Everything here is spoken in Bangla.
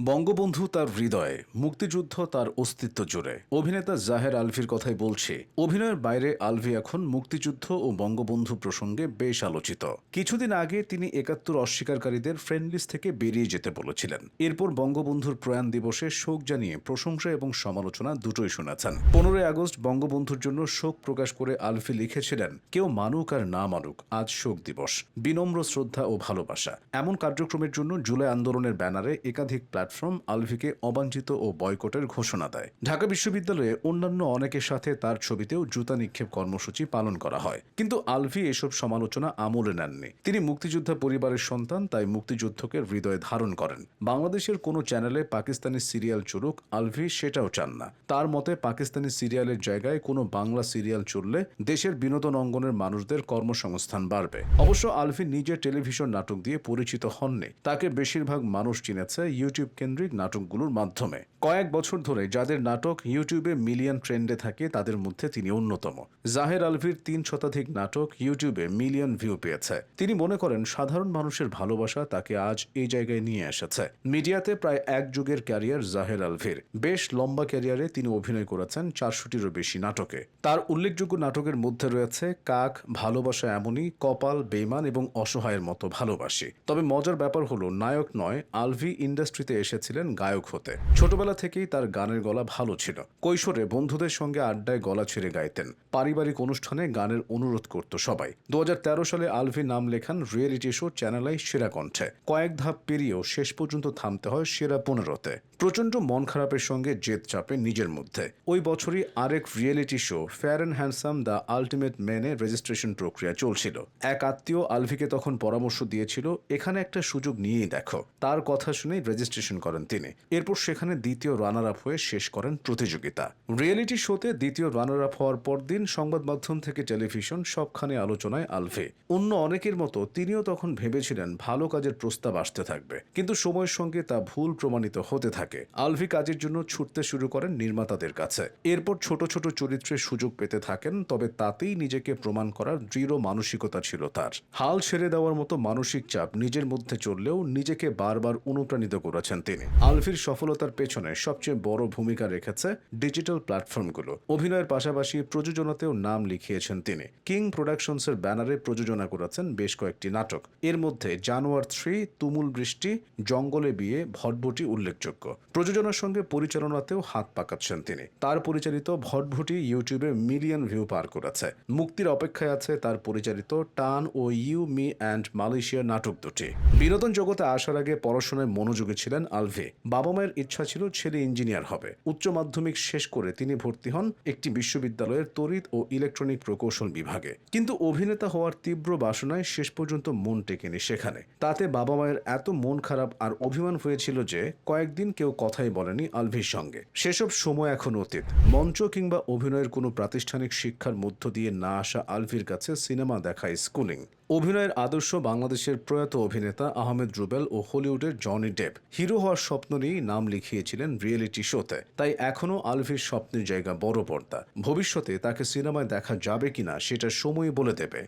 বঙ্গবন্ধু তার হৃদয়ে, মুক্তিযুদ্ধ তার অস্তিত্ব জুড়ে। অভিনেতা জাহের আলভির কথাই বলছি, অভিনয়ের বাইরে আলভি এখন মুক্তিযুদ্ধ ও বঙ্গবন্ধু প্রসঙ্গে বেশ আলোচিত। কিছুদিন আগে তিনি একাত্তর অস্বীকারীদের ফ্রেন্ড লিস্ট থেকে বেরিয়ে যেতে বলেছিলেন। এরপর বঙ্গবন্ধুর প্রয়াণ দিবসে শোক জানিয়ে প্রশংসা এবং সমালোচনা দুটোই শোনাচ্ছেন পনেরোই আগস্ট বঙ্গবন্ধুর জন্য শোক প্রকাশ করে আলফি লিখেছিলেন, কেউ মানুক আর না মানুক, আজ শোক দিবস। বিনম্র শ্রদ্ধা ও ভালোবাসা। এমন কার্যক্রমের জন্য জুলাই আন্দোলনের ব্যানারে একাধিক প্ল্যাটফর্ম আলভিকে অবাঞ্ছিত ও বয়কটের ঘোষণা দেয়। ঢাকা বিশ্ববিদ্যালয়ে অন্যান্য অনেকের সাথে তার ছবিতেও জুতা নিক্ষেপ কর্মসূচি পালন করা হয়। কিন্তু আলভি এসব সমালোচনা আমলে নেননি। তিনি মুক্তিযোদ্ধা পরিবারের সন্তান, তাই মুক্তিযুদ্ধকে হৃদয়ে ধারণ করেন। বাংলাদেশের কোনো চ্যানেলে পাকিস্তানি সিরিয়াল চলুক, আলভি সেটাও চান না। তার মতে, পাকিস্তানি সিরিয়ালের জায়গায় কোনো বাংলা সিরিয়াল চললে দেশের বিনোদন অঙ্গনের মানুষদের কর্মসংস্থান বাড়বে। অবশ্য আলভি নিজে টেলিভিশন নাটক দিয়ে পরিচিত হননি। তাকে বেশিরভাগ মানুষ চিনেছে ইউটিউব কেন্দ্রিক নাটকগুলোর মাধ্যমে। কয়েক বছর ধরে যাদের নাটক ইউটিউবে মিলিয়ন ট্রেন্ডে থাকে, তাদের মধ্যে তিনি অন্যতম। জাহের আলভির তিন শতাধিক নাটক ইউটিউবে মিলিয়ন ভিউ পেয়েছে। তিনি মনে করেন, সাধারণ মানুষের ভালোবাসা তাকে আজ এই জায়গায় নিয়ে এসেছে। মিডিয়াতে প্রায় এক যুগের ক্যারিয়ার জাহের আলভির। বেশ লম্বা ক্যারিয়ারে তিনি অভিনয় করেছেন চারশোটিরও বেশি নাটকে। তার উল্লেখযোগ্য নাটকের মধ্যে রয়েছে, কাক, ভালোবাসা এমনই, কপাল, বেইমান এবং অসহায়ের মতো ভালোবাসি। তবে মজার ব্যাপার হলো, নায়ক নয়, আলভি ইন্ডাস্ট্রিতে এসেছিলেন গায়ক হতে। ছোটবেলা থেকেই তার গানের গলা ভালো ছিল। কৈশোরে বন্ধুদের সঙ্গে আড্ডায় গলা ছেড়ে গাইতেন। পারিবারিক অনুষ্ঠানে গানের অনুরোধ করত সবাই। দু হাজার তেরো সালে আলভি নাম লেখান রিয়েলিটি শো চ্যানেলাই সেরা কণ্ঠে। কয়েক ধাপ পেরিয়েও শেষ পর্যন্ত থামতে হয় সেরা পনেরোতে। প্রচণ্ড মন খারাপের সঙ্গে জেদ চাপে নিজের মধ্যে। ওই বছরই আরেক reality show fair and handsome the ultimate ম্যানে registration প্রক্রিয়া চলছিল। এক আত্মীয় আলভিকে তখন পরামর্শ দিয়েছিল, এখানে একটা সুযোগ নিয়েই দেখো। তার কথা শুনেই রেজিস্ট্রেশন করেন তিনি। এরপর সেখানে দ্বিতীয় রানার আপ হয়ে শেষ করেন প্রতিযোগিতা। রিয়েলিটি শোতে দ্বিতীয় রানার আপ হওয়ার পর দিন সংবাদ মাধ্যম থেকে টেলিভিশন সবখানে আলোচনায় আলভে অন্য অনেকের মতো তিনিও তখন ভেবেছিলেন ভালো কাজের প্রস্তাব আসতে থাকবে। কিন্তু সময়ের সঙ্গে তা ভুল প্রমাণিত হতে থাকে। আলভি কাজের জন্য ছুটতে শুরু করেন নির্মাতাদের কাছে। এরপর ছোট ছোট চরিত্রে সুযোগ পেতে থাকেন, তবে তাতেই নিজেকে প্রমাণ করার দৃঢ় মানসিকতা ছিল তার। হাল ছেড়ে দেওয়ার মতো মানসিক চাপ নিজের মধ্যে চললেও নিজেকে বারবার অনুপ্রাণিত করেছেন তিনি। আলভির সফলতার পেছনে সবচেয়ে বড় ভূমিকা রেখেছে ডিজিটাল প্ল্যাটফর্মগুলো। অভিনয়ের পাশাপাশি প্রযোজনাতেও নাম লিখিয়েছেন তিনি। কিং প্রোডাকশনসের ব্যানারে প্রযোজনা করেছেন বেশ কয়েকটি নাটক। এর মধ্যে জানোয়ার থ্রি, তুমুল বৃষ্টি, জঙ্গলে বিয়ে, ভটভটি উল্লেখযোগ্য। প্রযোজনার সঙ্গে পরিচালনাতেও হাত পাকাচ্ছেন তিনি। তার পরিচালিত ভটভটি ইউটিউবে মিলিয়ন ভিউ পার করেছে। মুক্তির অপেক্ষায় আছে তার পরিচালিত টান ও ইউ মি অ্যান্ড মালয়েশিয়া নাটক দুটি। বিনোদন জগতে আসার আগে পড়াশোনায় মনোযোগী ছিলেন আলভি। বাবা মায়ের ইচ্ছা ছিল ছেলে ইঞ্জিনিয়ার হবে। উচ্চ মাধ্যমিক শেষ করে তিনি ভর্তি হন একটি বিশ্ববিদ্যালয়ের তড়িৎ ও ইলেকট্রনিক প্রকৌশল বিভাগে। কিন্তু অভিনেতা হওয়ার তীব্র বাসনায় শেষ পর্যন্ত মন টেকেনি সেখানে। তাতে বাবা মায়ের এত মন খারাপ আর অভিমান হয়েছিল যে কয়েকদিন কেউ কথাই বলেনি আলভির সঙ্গে। সেসব সময় এখন অতীত। মঞ্চ কিংবা অভিনয়ের কোনো প্রাতিষ্ঠানিক শিক্ষার মধ্য দিয়ে না আসা আলভির কাছে সিনেমা দেখায় স্কুলিং। অভিনয়ের আদর্শ বাংলাদেশের প্রয়াত অভিনেতা আহমেদ রুবেল ও হলিউডের জনি ডেপ। হিরো হওয়ার স্বপ্ন নিয়েই নাম লিখিয়েছিলেন রিয়েলিটি শোতে। তাই এখনও আলভির স্বপ্নের জায়গা বড় পর্দা। ভবিষ্যতে তাকে সিনেমায় দেখা যাবে কিনা সেটা সময় বলে দেবে।